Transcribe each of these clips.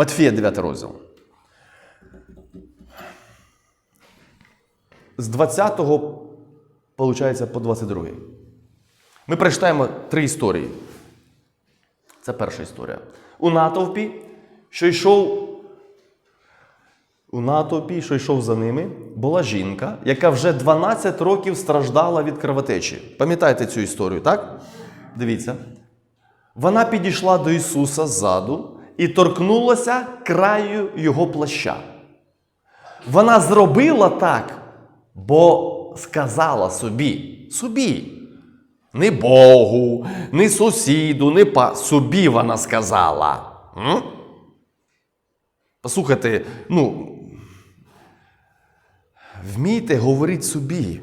Матфія, 9 розділ. З 20 виходить, по 22. Ми прочитаємо три історії. Це перша історія. У натовпі, що йшов. У натовпі, що йшов за ними, була жінка, яка вже 12 років страждала від кровотечі. Пам'ятаєте цю історію, так? Дивіться. Вона підійшла до Ісуса ззаду і торкнулася краю Його плаща. Вона зробила так, бо сказала собі, собі. Не Богу, не сусіду, не па. Собі вона сказала. М? Послухайте, ну. Вмійте говорити собі.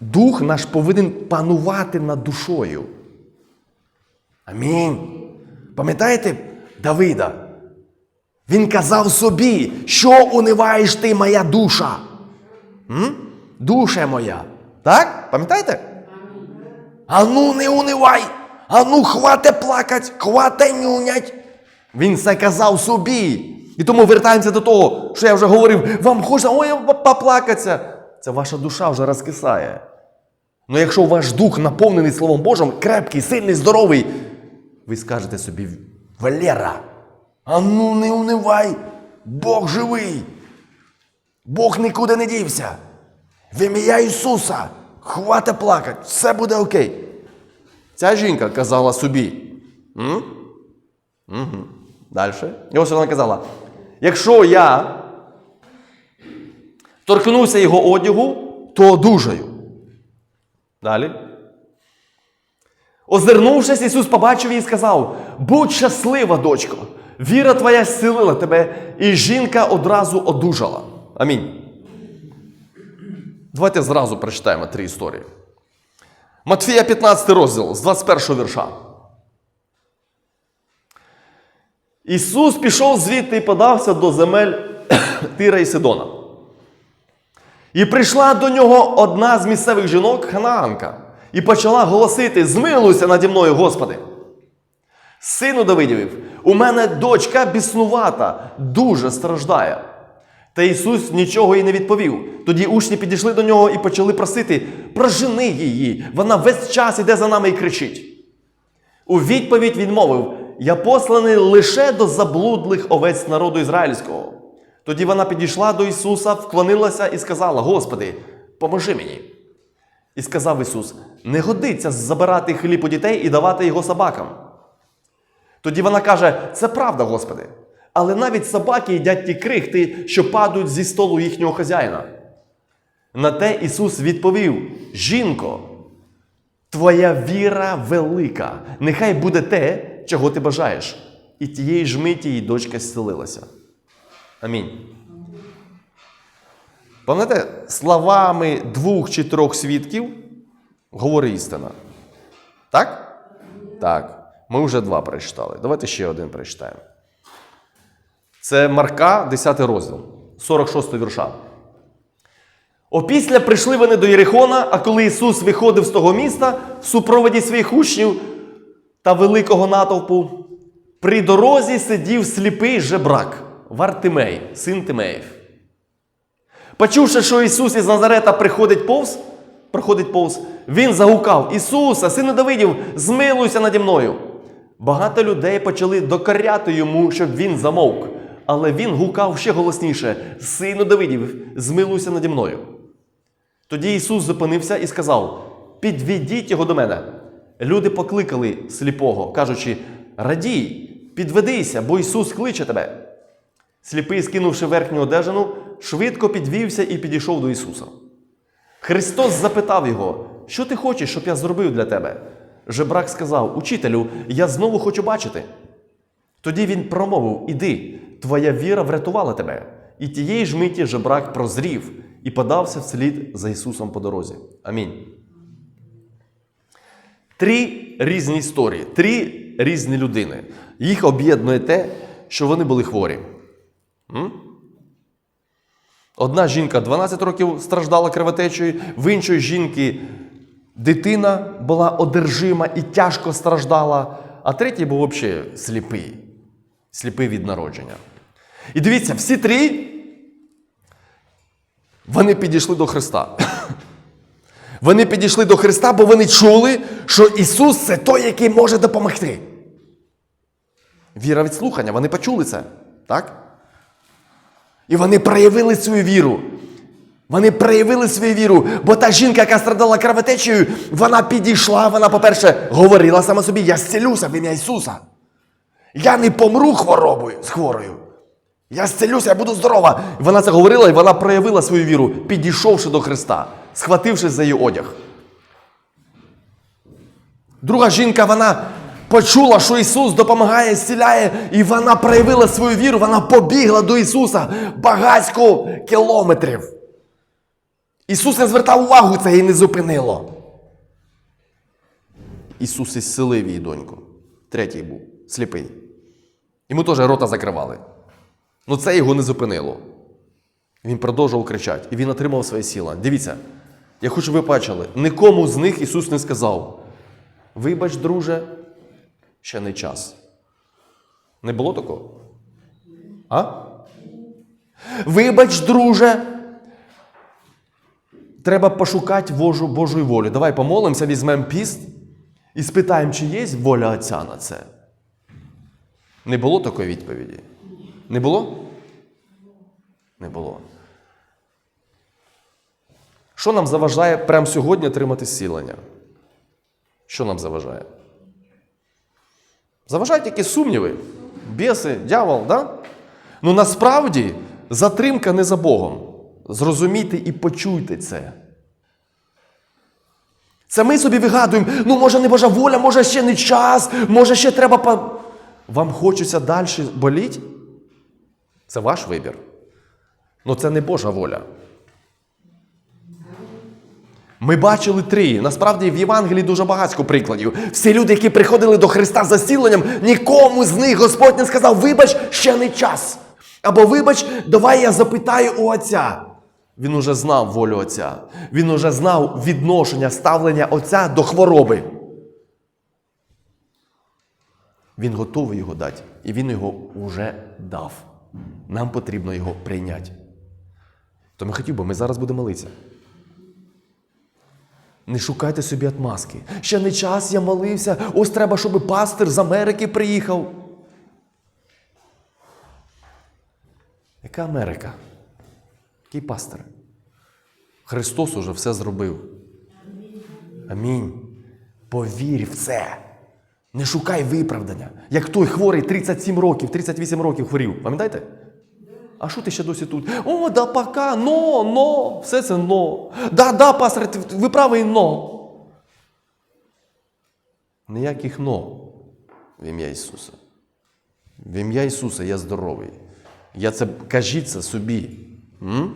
Дух наш повинен панувати над душою. Амінь. Пам'ятаєте Давида? Він казав собі, що униваєш ти, моя душа? М? Душа моя. Так? Пам'ятаєте? Ану, не унивай! Ану, хвате плакать, хвате нюнять. Він це казав собі. І тому вертаємося до того, що я вже говорив, вам хочеться ой, поплакатися. Це ваша душа вже розкисає. Ну якщо ваш дух наповнений Словом Божим, крепкий, сильний, здоровий, ви скажете собі, Валера, ану не унивай, Бог живий. Бог нікуди не дівся. В ім'я Ісуса, хвата плакать, все буде окей. Ця жінка казала собі. М? Угу. Далі. І ось вона казала: якщо я торкнуся його одягу, то одужаю. Далі. Озирнувшись, Ісус побачив її і сказав: Будь щаслива, дочко, віра твоя зцілила тебе, і жінка одразу одужала. Амінь. Давайте зразу прочитаємо три історії. Матфія 15 розділ з 21 вірша. Ісус пішов звідти і подався до земель Тира і Сидона. І прийшла до нього одна з місцевих жінок, Ханаанка, і почала голосити: Змилуйся наді мною, Господи. Сину Давидів, у мене дочка біснувата, дуже страждає. Та Ісус нічого їй не відповів. Тоді учні підійшли до нього і почали просити: прожени її, вона весь час іде за нами і кричить. У відповідь він мовив: Я посланий лише до заблудлих овець народу ізраїльського. Тоді вона підійшла до Ісуса, вклонилася і сказала: Господи, поможи мені. І сказав Ісус: Не годиться забирати хліб у дітей і давати його собакам. Тоді вона каже: Це правда, Господи. Але навіть собаки їдять ті крихти, що падають зі столу їхнього хазяїна. На те Ісус відповів: Жінко, твоя віра велика, нехай буде те, чого ти бажаєш. І тієї ж миті її дочка зцілилася. Амінь. Пам'ятаєте, словами двох чи трьох свідків говорить істина. Так? Так. Ми вже два прочитали. Давайте ще один прочитаємо. Це Марка, 10 розділ, 46 вірша. Опісля прийшли вони до Єрихона, а коли Ісус виходив з того міста в супроводі своїх учнів та великого натовпу, при дорозі сидів сліпий жебрак Вартимей, син Тимеїв. Почувши, що Ісус із Назарета приходить повз, проходить повз, він загукав: Ісуса, сину Давидів, змилуйся наді мною. Багато людей почали докоряти йому, щоб він замовк. Але він гукав ще голосніше: Сину Давидів, змилуйся наді мною. Тоді Ісус зупинився і сказав: Підведіть його до мене. Люди покликали сліпого, кажучи: Радій, підведися, бо Ісус кличе тебе. Сліпий, скинувши верхню одежину, швидко підвівся і підійшов до Ісуса. Христос запитав його, що ти хочеш, щоб я зробив для тебе? Жебрак сказав: Учителю, я знову хочу бачити. Тоді він промовив: Іди, твоя віра врятувала тебе. І тієї ж миті жебрак прозрів і подався вслід за Ісусом по дорозі. Амінь. Три різні історії, три різні людини. Їх об'єднує те, що вони були хворі. М? Одна жінка 12 років страждала кровотечею, в іншої жінки дитина була одержима і тяжко страждала, а третій був взагалі сліпий. сліпий від народження. І дивіться, всі три вони підійшли до Христа. Вони підійшли до Христа, бо вони чули, що Ісус це той, який може допомогти. Віра від слухання, вони почули це, так? І вони проявили свою віру. Вони проявили свою віру, бо та жінка, яка страдала кровотечею, вона підійшла, вона, по-перше, говорила сама собі: я зцілюся в ім'я Ісуса. Я не помру хворобою з хворою. Я зцілюся, я буду здорова. Вона це говорила, і вона проявила свою віру, підійшовши до Христа, схватившись за її одяг. Друга жінка, вона почула, що Ісус допомагає, зціляє, і вона проявила свою віру, вона побігла до Ісуса багатько кілометрів. Ісус не звертав увагу, це її не зупинило. Ісус ісцелив її доньку. Третій був сліпий. Йому теж рота закривали. Ну це його не зупинило. Він продовжував кричати, і він отримав своє сила. Дивіться, я хочу, щоб ви бачили, нікому з них Ісус не сказав: Вибач, друже, ще не час. Не було такого? А? Вибач, друже. Треба пошукати Божу, Божої волі. Давай помолимося, візьмемо піст і спитаємо, чи є воля Отця на це. Не було такої відповіді? Не було? Не було. Що нам заважає прямо сьогодні отримати зцілення? Що нам заважає? Заважають якісь сумніви, біси, дьявол, да? Ну насправді затримка не за Богом. Зрозумійте і почуйте це. Це ми собі вигадуємо, ну може не Божа воля, може ще не час, може ще треба. По... Вам хочеться далі боліть? Це ваш вибір. Ну це не Божа воля. Ми бачили три. Насправді в Євангелії дуже багатько прикладів. Всі люди, які приходили до Христа за зціленням, нікому з них Господь не сказав, вибач, ще не час. Або вибач, давай я запитаю у Отця. Він уже знав волю Отця. Він уже знав відношення, ставлення Отця до хвороби. Він готовий його дати, і він його вже дав. Нам потрібно його прийняти. То ми хотів би, ми зараз будемо молитися. Не шукайте собі отмазки. Ще не час я молився. Ось треба, щоб пастир з Америки приїхав. Яка Америка? Який пастир? Христос уже все зробив. Амінь. Повір в це. Не шукай виправдання. Як той хворий 37 років, 38 років хворів. Пам'ятаєте? А що ти ще досі тут? О, да пока, но, но, все це но. Да, да, пастор, ви правий но. Ніяких но в ім'я Ісуса. В ім'я Ісуса я здоровий. Я це кажіть це собі. М?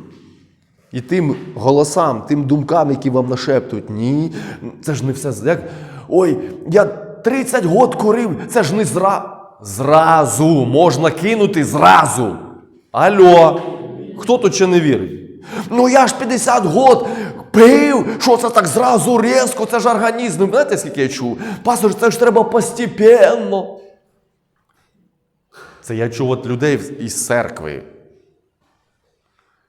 І тим голосам, тим думкам, які вам нашептують, ні, це ж не все. Як, ой, я 30 год курив, це ж не зра... Зразу можна кинути зразу. Алло, хто тут ще не вірить? Ну я ж 50 год пив, що це так зразу різко, це ж організм. Знаєте, скільки я чув? Пастор, це ж треба постепенно. Це я чув від людей із церкви.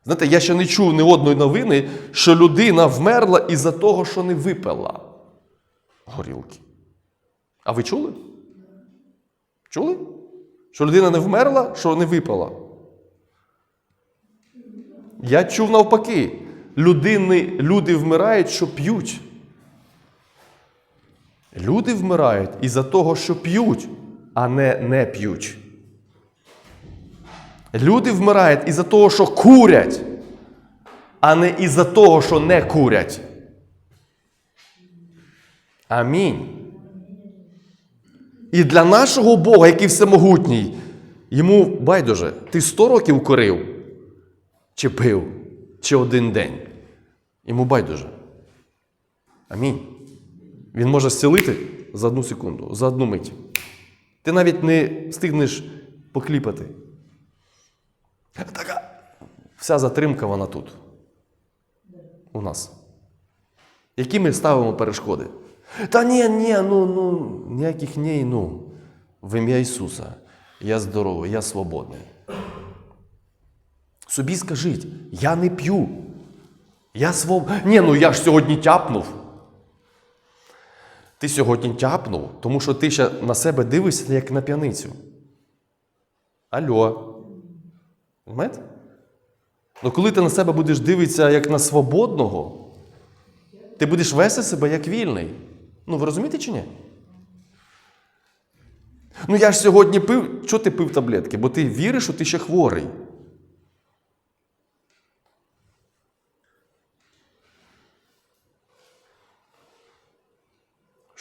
Знаєте, я ще не чув ні одної новини, що людина вмерла із-за того, що не випила горілки. А ви чули? Чули? Що людина не вмерла, що не випила. Я чув навпаки. Людини, люди вмирають, що п'ють. Люди вмирають із-за того, що п'ють, а не не п'ють. Люди вмирають із-за того, що курять, а не із-за того, що не курять. Амінь. І для нашого Бога, який всемогутній, йому байдуже, ти 100 років курив, чи пив, чи один день. Йому байдуже. Амінь. Він може зцілити за одну секунду, за одну мить. Ти навіть не встигнеш покліпати. Така вся затримка вона тут. У нас. Які ми ставимо перешкоди? Та ні, ні, ну, ну, ніяких ні, ну, в ім'я Ісуса. я здоровий, я свободний. Собі скажіть, я не п'ю. Я своб... Ні, ну я ж сьогодні тяпнув. Ти сьогодні тяпнув, тому що ти ще на себе дивишся, як на п'яницю. Алло. Знаєте? Ну, коли ти на себе будеш дивитися як на свободного, ти будеш вести себе як вільний. Ну, ви розумієте чи ні? Ну я ж сьогодні пив. Чого ти пив таблетки? Бо ти віриш, що ти ще хворий.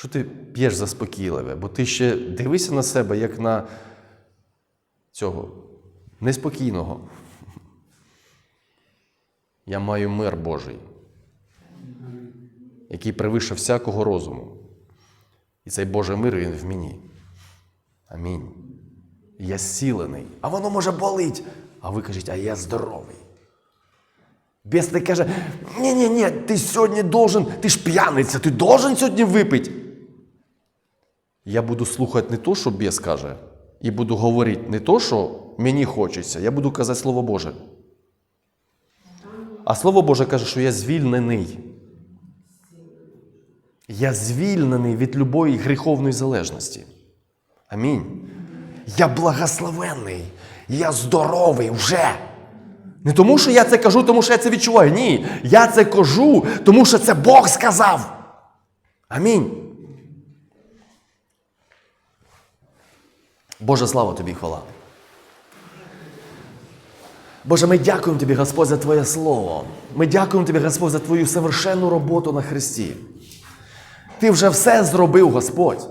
Що ти п'єш заспокійливе, бо ти ще дивишся на себе як на цього неспокійного. Я маю мир Божий, який превише всякого розуму. І цей Божий мир він в мені. Амінь. Я зцілений. А воно може болить. А ви кажіть, а я здоровий. Бес не каже, ні-ні-ні, ти сьогодні должен, ти ж п'яниця, ти должен сьогодні випити. Я буду слухати не то, що бес каже, і буду говорити не то, що мені хочеться, я буду казати Слово Боже. А Слово Боже каже, що я звільнений. Я звільнений від любої гріховної залежності. Амінь. Я благословенний, я здоровий вже. Не тому, що я це кажу, тому що я це відчуваю. Ні. Я це кажу, тому що це Бог сказав. Амінь. Боже, слава тобі, хвала. Боже, ми дякуємо тобі, Господь, за Твоє Слово. Ми дякуємо тобі, Господь, за Твою совершенну роботу на Христі. Ти вже все зробив, Господь.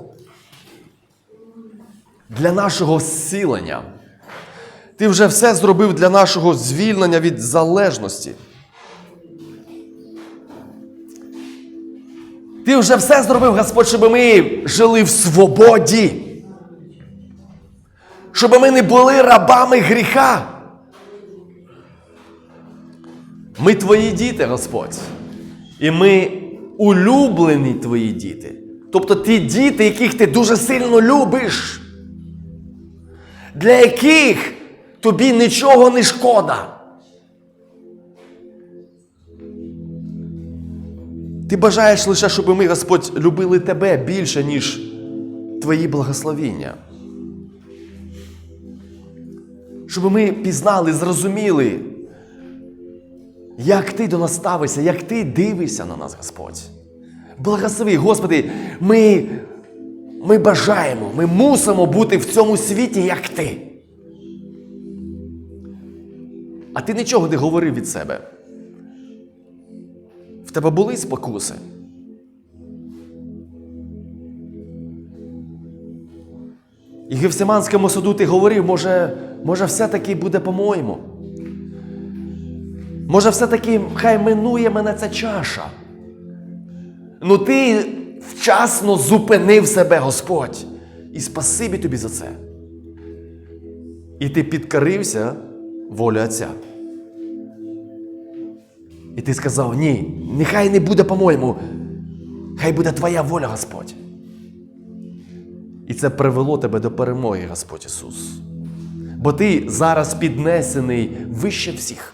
Для нашого зцілення. Ти вже все зробив для нашого звільнення від залежності. Ти вже все зробив, Господь, щоб ми жили в свободі. Щоб ми не були рабами гріха. Ми твої діти, Господь. І ми улюблені твої діти. Тобто ті діти, яких ти дуже сильно любиш, для яких тобі нічого не шкода. Ти бажаєш лише, щоб ми, Господь, любили тебе більше, ніж твої благословіння. Щоб ми пізнали, зрозуміли, як ти до нас ставишся, як ти дивишся на нас, Господь. Благослови, Господи, ми, ми бажаємо, ми мусимо бути в цьому світі, як ти. А ти нічого не говорив від себе. В тебе були спокуси. І в Гефсиманському суду ти говорив, може, може, все-таки буде по-моєму. Може, все-таки хай минує мене ця чаша. Ну ти вчасно зупинив себе, Господь. І спасибі тобі за це. І ти підкорився волі Отця. І ти сказав: ні, нехай не буде по-моєму, хай буде твоя воля, Господь. І це привело тебе до перемоги, Господь Ісус. Бо ти зараз піднесений вище всіх.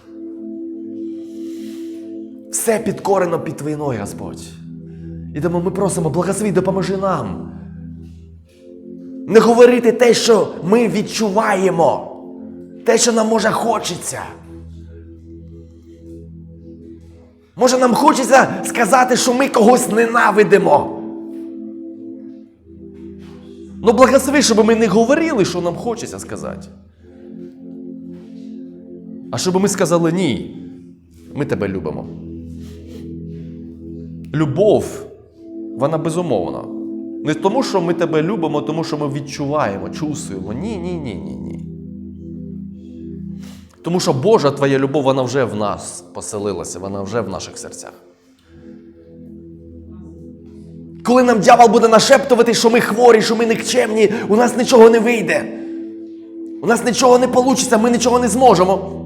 Все підкорено під твої ноги, Господь. І тому ми просимо, благослови, допоможи нам. Не говорити те, що ми відчуваємо, те, що нам може хочеться. Може, нам хочеться сказати, що ми когось ненавидимо. Ну, благослови, щоб ми не говорили, що нам хочеться сказати. А щоб ми сказали ні, ми тебе любимо. Любов, вона безумовна. Не тому, що ми тебе любимо, тому що ми відчуваємо, чувствуємо. Ні, ні, ні, ні, ні. Тому що Божа твоя любов, вона вже в нас поселилася, вона вже в наших серцях. Коли нам дьявол буде нашептувати, що ми хворі, що ми никчемні, у нас нічого не вийде. У нас нічого не вийде, ми нічого не зможемо.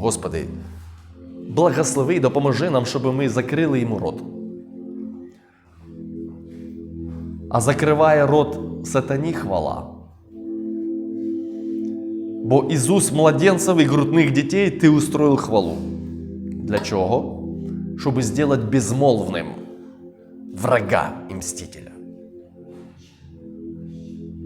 Господи, благослови і допоможи нам, щоб ми закрили йому рот. А закриває рот сатані хвала. Бо із уст младенців і грудних дітей ти устроїв хвалу. Для чого? Щоб зробити безмолвним врага і мстителя.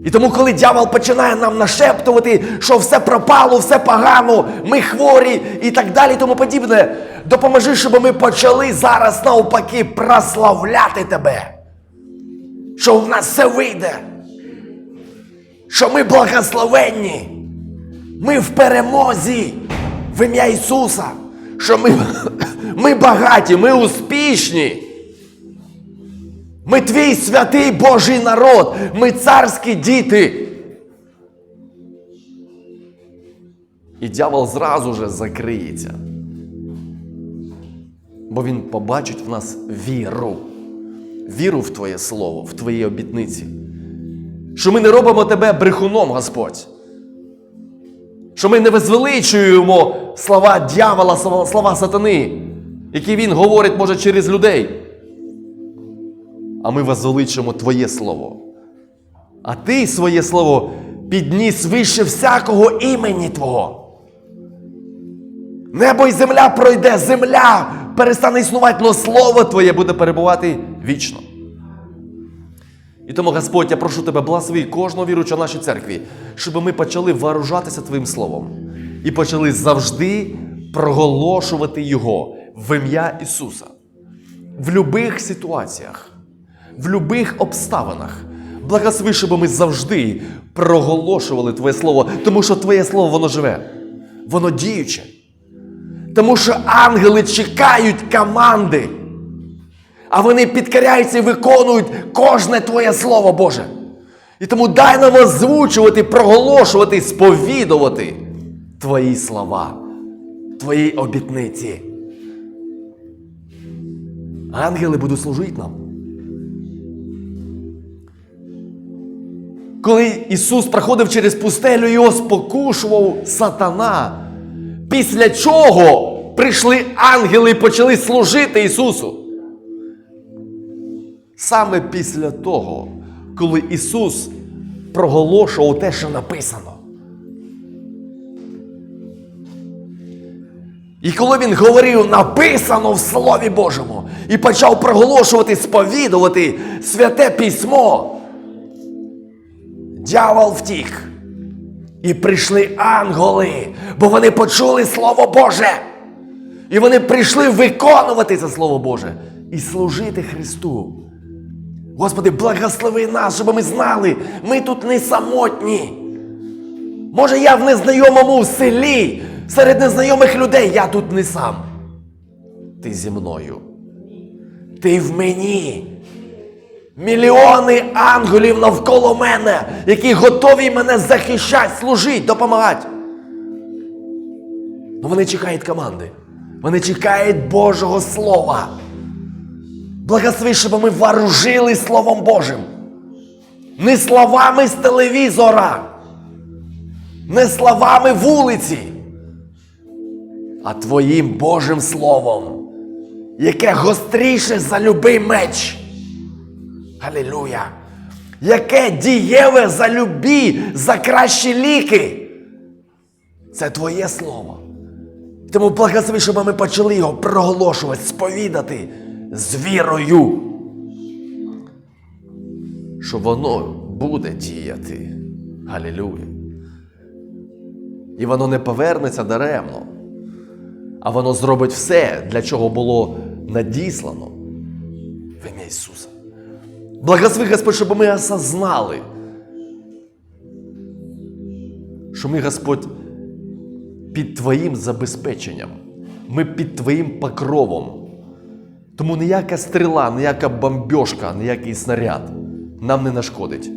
І тому, коли дьявол починає нам нашептувати, що все пропало, все погано, ми хворі і так далі, тому подібне, допоможи, щоб ми почали зараз навпаки прославляти тебе. Що в нас все вийде. Що ми благословенні. Ми в перемозі в ім'я Ісуса. Що ми, ми багаті, ми успішні. Ми твій святий Божий народ, ми царські діти. І дьявол зразу же закриється. Бо він побачить в нас віру. Віру в Твоє Слово, в Твої обітниці. Що ми не робимо тебе брехуном, Господь. Що ми не возвеличуємо слова дьявола, слова сатани, які він говорить, може, через людей а ми возвеличимо Твоє Слово. А Ти своє Слово підніс вище всякого імені Твого. Небо і земля пройде, земля перестане існувати, але Слово Твоє буде перебувати вічно. І тому, Господь, я прошу Тебе, благослови кожного віручого в нашій церкві, щоб ми почали вооружатися Твоїм Словом і почали завжди проголошувати Його в ім'я Ісуса в будь-яких ситуаціях в будь-яких обставинах. Благослови, щоб ми завжди проголошували Твоє Слово, тому що Твоє Слово воно живе, воно діюче. Тому що ангели чекають команди, а вони підкоряються і виконують кожне Твоє Слово Боже. І тому дай нам озвучувати, проголошувати, сповідувати Твої слова, Твої обітниці. Ангели будуть служити нам. Коли Ісус проходив через пустелю, його спокушував сатана. Після чого прийшли ангели і почали служити Ісусу. Саме після того, коли Ісус проголошував те, що написано. І коли він говорив, написано в Слові Божому, і почав проголошувати, сповідувати святе письмо, дьявол втік. І прийшли ангели, бо вони почули Слово Боже. І вони прийшли виконувати це Слово Боже і служити Христу. Господи, благослови нас, щоб ми знали, ми тут не самотні. Може, я в незнайомому селі, серед незнайомих людей, я тут не сам. Ти зі мною. Ти в мені. Мільйони ангелів навколо мене, які готові мене захищати, служити, допомагати. Ну вони чекають команди. Вони чекають Божого Слова. Благослови, щоб ми вооружили Словом Божим. Не словами з телевізора, не словами вулиці, а Твоїм Божим Словом, яке гостріше за любий меч. Алілуя! Яке дієве за любі, за кращі ліки. Це Твоє Слово. Тому благослови, щоб ми почали його проголошувати, сповідати з вірою. Що воно буде діяти. Галілуя. І воно не повернеться даремно, а воно зробить все, для чого було надіслано в ім'я Ісуса. Благослови, Господь, щоб ми осознали, що ми, Господь, під Твоїм забезпеченням, ми під Твоїм покровом. Тому ніяка стріла, ніяка бомбьошка, ніякий снаряд нам не нашкодить.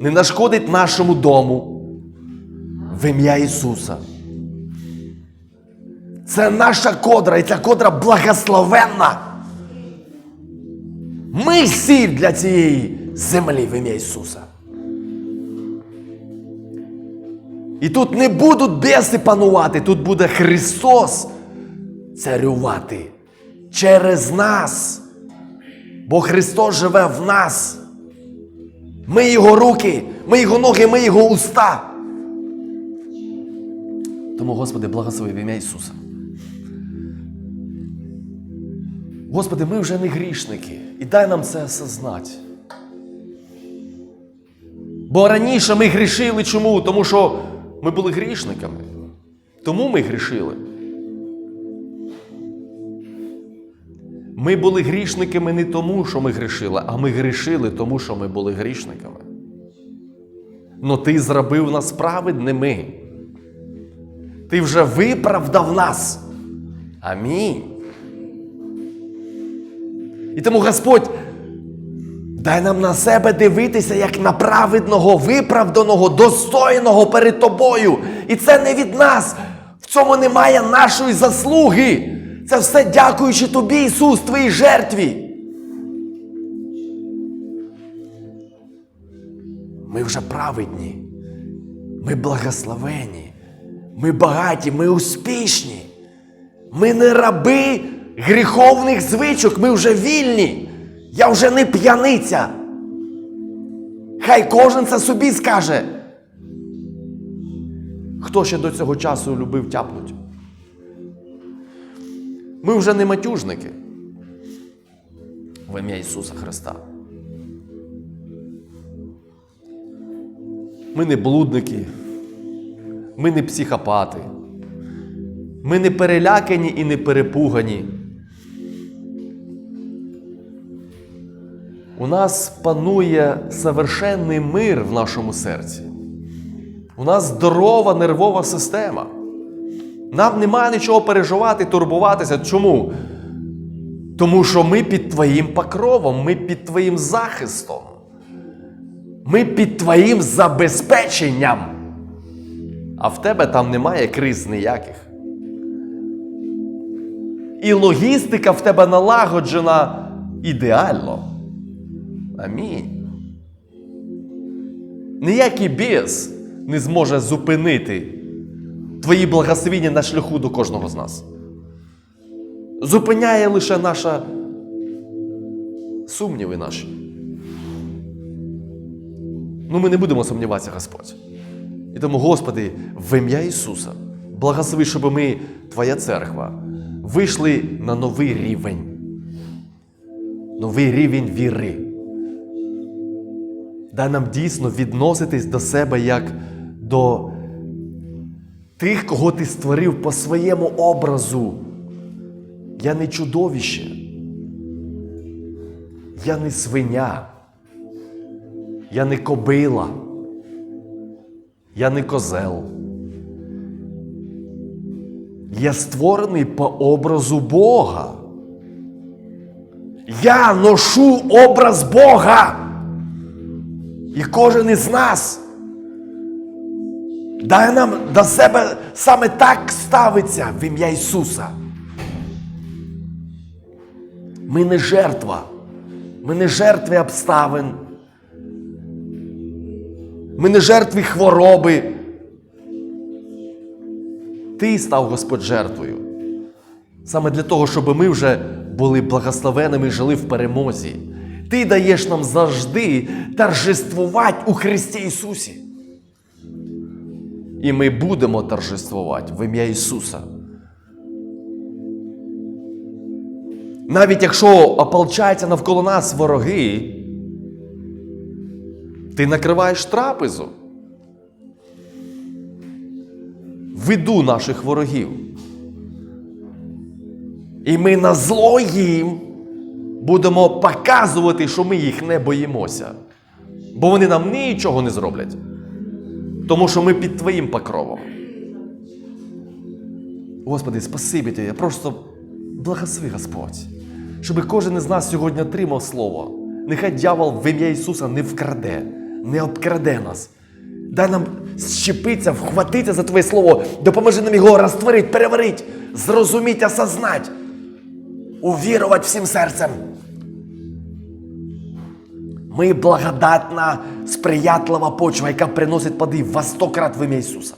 Не нашкодить нашому дому в ім'я Ісуса. Це наша кодра, і ця кодра благословенна. Ми сіль для цієї землі в ім'я Ісуса. І тут не будуть біси панувати, тут буде Христос царювати через нас. Бо Христос живе в нас. Ми Його руки, ми Його ноги, ми Його уста. Тому, Господи, благослови в ім'я Ісуса. Господи, ми вже не грішники, і дай нам це осознати. Бо раніше ми грішили чому? Тому що ми були грішниками. Тому ми грішили. Ми були грішниками не тому, що ми грішили, а ми грішили тому, що ми були грішниками. Но ти зробив нас праведними. Ти вже виправдав нас. Амінь. І тому Господь, дай нам на себе дивитися як на праведного, виправданого, достойного перед тобою. І це не від нас. В цьому немає нашої заслуги. Це все дякуючи тобі, Ісус, твоїй жертві. Ми вже праведні. Ми благословені. Ми багаті, ми успішні. Ми не раби гріховних звичок, ми вже вільні. Я вже не п'яниця. Хай кожен це собі скаже. Хто ще до цього часу любив тяпнуть? Ми вже не матюжники. В ім'я Ісуса Христа. Ми не блудники. Ми не психопати. Ми не перелякані і не перепугані. У нас панує совершенний мир в нашому серці. У нас здорова нервова система. Нам немає нічого переживати, турбуватися. Чому? Тому що ми під Твоїм покровом, ми під Твоїм захистом. Ми під Твоїм забезпеченням. А в тебе там немає криз ніяких. І логістика в тебе налагоджена ідеально. Амінь. Ніякий біс не зможе зупинити твої благословіння на шляху до кожного з нас. Зупиняє лише наша сумніви наші. Ну, ми не будемо сумніватися, Господь. І тому, Господи, в ім'я Ісуса, благослови, щоб ми, Твоя церква, вийшли на новий рівень. Новий рівень віри. Дай нам дійсно відноситись до себе як до тих, кого ти створив по своєму образу. Я не чудовище. Я не свиня. Я не кобила. Я не козел. Я створений по образу Бога. Я ношу образ Бога. І кожен із нас. Дай нам до себе саме так ставиться в ім'я Ісуса. Ми не жертва. Ми не жертви обставин. Ми не жертві хвороби. Ти став Господь жертвою. Саме для того, щоб ми вже були благословеними і жили в перемозі. Ти даєш нам завжди торжествувати у Христі Ісусі. І ми будемо торжествувати в ім'я Ісуса. Навіть якщо ополчаються навколо нас вороги, ти накриваєш трапезу. В виду наших ворогів. І ми на зло їм будемо показувати, що ми їх не боїмося. Бо вони нам нічого не зроблять. Тому що ми під Твоїм покровом. Господи, спасибі Тобі. Я просто благослови Господь, щоб кожен із нас сьогодні отримав слово. Нехай дьявол в ім'я Ісуса не вкраде, не обкраде нас. Дай нам щепитися, вхватитися за Твоє Слово, допоможи нам його розтворити, переварити, зрозуміти, осознати, увірувати всім серцем. Ми благодатна, сприятлива почва, яка приносить плоди во сто в ім'я Ісуса.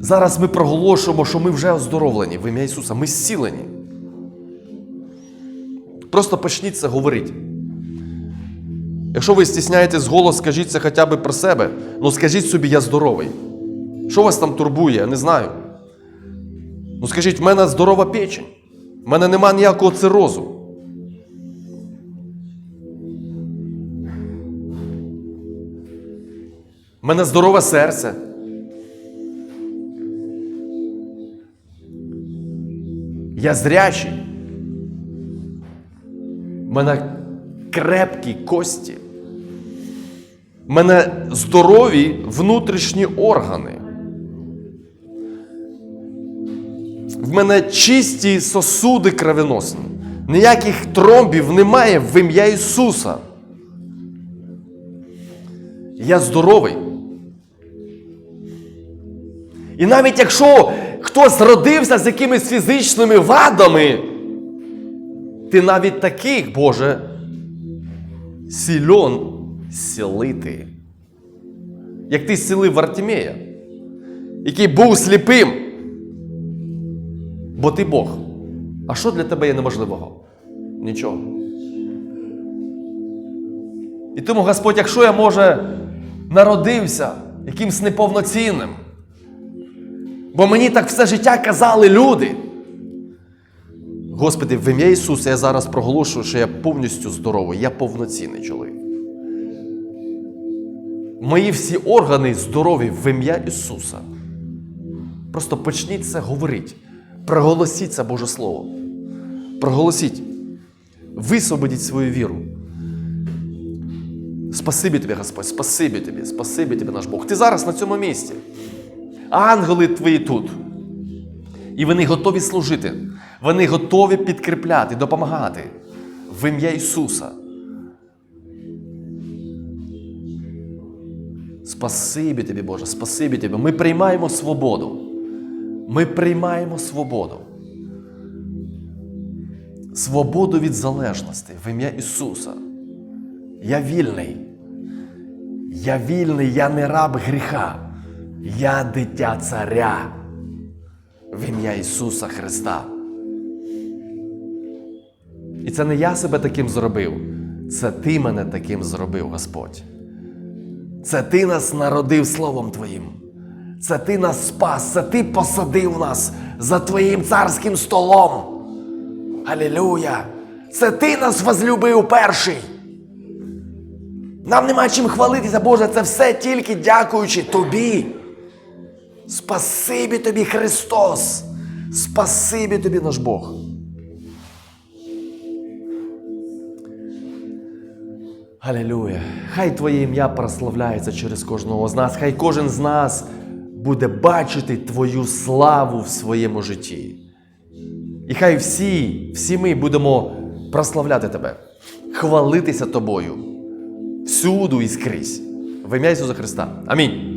Зараз ми проголошуємо, що ми вже оздоровлені в ім'я Ісуса. Ми зцілені. Просто почніть це говорити. Якщо ви стісняєтесь голос, скажіть це хоча б про себе, ну скажіть собі, я здоровий. Що вас там турбує? Я не знаю. Ну скажіть, в мене здорова печень. В мене нема ніякого цирозу. В мене здорове серце. Я зрячий. В мене крепкі кості. В мене здорові внутрішні органи. В мене чисті сосуди кровеносні. Ніяких тромбів немає в ім'я Ісуса. Я здоровий. І навіть якщо хтось родився з якимись фізичними вадами, ти навіть таких, Боже, сільон сілити. Як ти зцілив Вартімея, який був сліпим. Бо ти Бог. А що для тебе є неможливого? Нічого. І тому, Господь, якщо я, може, народився якимсь неповноцінним, бо мені так все життя казали люди. Господи, в ім'я Ісуса я зараз проголошую, що я повністю здоровий, я повноцінний чоловік. Мої всі органи здорові в ім'я Ісуса. Просто почніть це говорити. Проголосіть це Боже Слово. Проголосіть. Висвободіть свою віру. Спасибі тобі, Господь, спасибі тобі, спасибі тобі, наш Бог. Ти зараз на цьому місці. Ангели твої тут. І вони готові служити. Вони готові підкріпляти, допомагати в ім'я Ісуса. Спасибі тобі, Боже, спасибі тобі. Ми приймаємо свободу. Ми приймаємо свободу. Свободу від залежності в ім'я Ісуса. Я вільний. Я вільний, я не раб гріха. Я дитя царя. В ім'я Ісуса Христа. І це не я себе таким зробив. Це ти мене таким зробив, Господь. Це ти нас народив Словом Твоїм. Це ти нас спас, це ти посадив нас за Твоїм царським столом. Алілюя! Це ти нас возлюбив перший. Нам нема чим хвалитися, Боже, це все тільки дякуючи Тобі. Спасибі тобі, Христос! Спасибі тобі, наш Бог. Алілюя! Хай Твоє ім'я прославляється через кожного з нас. Хай кожен з нас буде бачити Твою славу в своєму житті. І хай всі, всі ми будемо прославляти Тебе, хвалитися Тобою всюду і скрізь. В ім'я Ісуса Христа. Амінь.